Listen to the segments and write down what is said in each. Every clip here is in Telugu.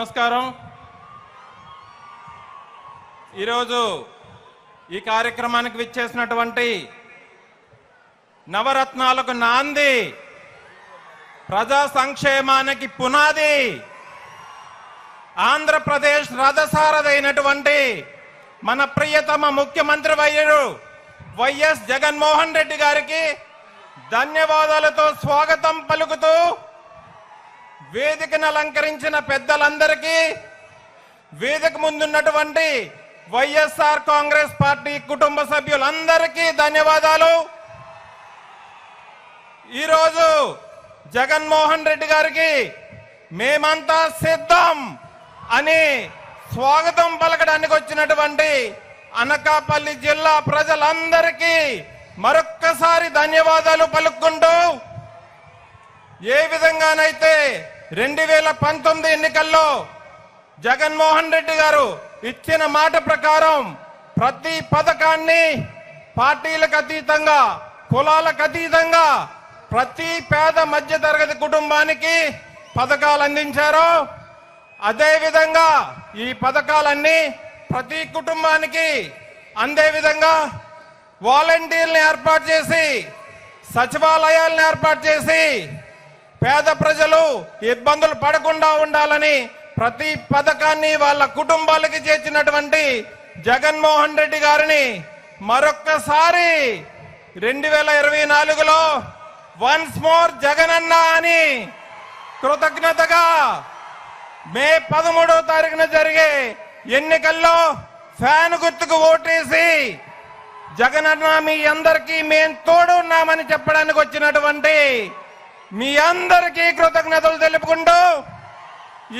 నమస్కారం. ఈరోజు ఈ కార్యక్రమానికి విచ్చేసినటువంటి నవరత్నాలకు నాంది ప్రజా సంక్షేమానికి పునాది ఆంధ్రప్రదేశ్ రథసారథైనటువంటి మన ప్రియతమ ముఖ్యమంత్రి వైద్యుడు వైఎస్ జగన్మోహన్ రెడ్డి గారికి ధన్యవాదాలతో స్వాగతం పలుకుతూ వేదికను అలంకరించిన పెద్దలందరికీ వేదిక ముందున్నటువంటి వైఎస్ఆర్ కాంగ్రెస్ పార్టీ కుటుంబ సభ్యులందరికీ ధన్యవాదాలు. ఈరోజు జగన్మోహన్ రెడ్డి గారికి మేమంతా సిద్ధం అని స్వాగతం పలకడానికి వచ్చినటువంటి అనకాపల్లి జిల్లా ప్రజలందరికీ మరొక్కసారి ధన్యవాదాలు పలుకుంటూ ఏ విధంగానైతే రెండు వేల పంతొమ్మిది ఎన్నికల్లో జగన్మోహన్ రెడ్డి గారు ఇచ్చిన మాట ప్రకారం ప్రతి పథకాన్ని పార్టీలకు అతీతంగా కులాలకు అతీతంగా ప్రతి పేద మధ్య తరగతి కుటుంబానికి పథకాలు అందించారు. అదేవిధంగా ఈ పథకాలన్నీ ప్రతి కుటుంబానికి అందే విధంగా వాలంటీర్లను ఏర్పాటు చేసి సచివాలయాలను ఏర్పాటు చేసి పేద ప్రజలు ఇబ్బందులు పడకుండా ఉండాలని ప్రతి పథకాన్ని వాళ్ళ కుటుంబాలకి చేర్చినటువంటి జగన్మోహన్ రెడ్డి గారిని మరొక్కసారి రెండు వేల ఇరవై నాలుగులో వన్స్ మోర్ జగనన్న అని కృతజ్ఞతగా మే పదమూడవ తారీఖున జరిగే ఎన్నికల్లో ఫ్యాన్ గుర్తుకు ఓటేసి జగనన్న మీ అందరికీ మేము తోడు ఉన్నామని చెప్పడానికి వచ్చినటువంటి మీ అందరికీ కృతజ్ఞతలు తెలుపుకుంటూ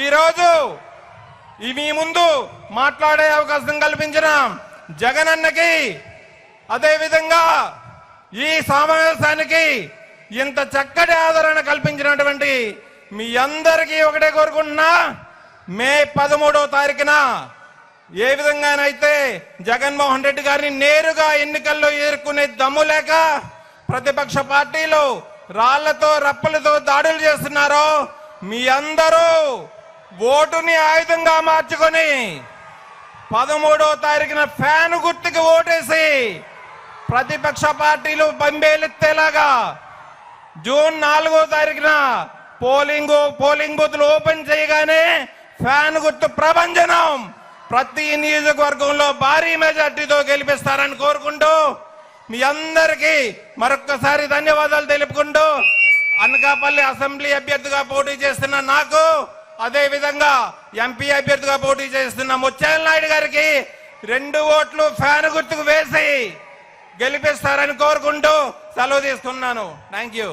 ఈరోజు ఈ మీ ముందు మాట్లాడే అవకాశం కల్పించిన. జగనన్నకి అదేవిధంగా ఈ సమావేశానికి ఇంత చక్కటి ఆదరణ కల్పించినటువంటి మీ అందరికీ ఒకటే కోరుకుంటున్నా. మే పదమూడవ తారీఖున ఏ విధంగానైతే జగన్మోహన్ రెడ్డి గారిని నేరుగా ఎన్నికల్లో ఎదుర్కొనే దమ్ము లేక ప్రతిపక్ష పార్టీలు రాళ్ళతో రప్పలతో దాడులు చేస్తున్నారో మీ అందరూ ఓటుని ఆయుధంగా మార్చుకొని పదమూడో తారీఖున ఫ్యాన్ గుర్తుకి ఓటేసి ప్రతిపక్ష పార్టీలు బంబేలెత్తేలాగా జూన్ నాలుగో తారీఖున పోలింగ్ పోలింగ్ బూత్లు ఓపెన్ చేయగానే ఫ్యాన్ గుర్తు ప్రభంజనం. ప్రతి నియోజకవర్గంలో భారీ మెజార్టీతో గెలిపిస్తారని కోరుకుంటూ మీ అందరికీ మరొక్కసారి ధన్యవాదాలు తెలుపుకుంటూ అనకాపల్లి అసెంబ్లీ అభ్యర్థిగా పోటీ చేస్తున్న నాకు అదే విధంగా ఎంపీ అభ్యర్థిగా పోటీ చేస్తున్న ముత్యాల నాయుడు గారికి రెండు ఓట్లు ఫ్యాన్ గుర్తుకు వేసి గెలిపిస్తారని కోరుకుంటూ సెలవు తీసుకున్నాను థ్యాంక్ యూ.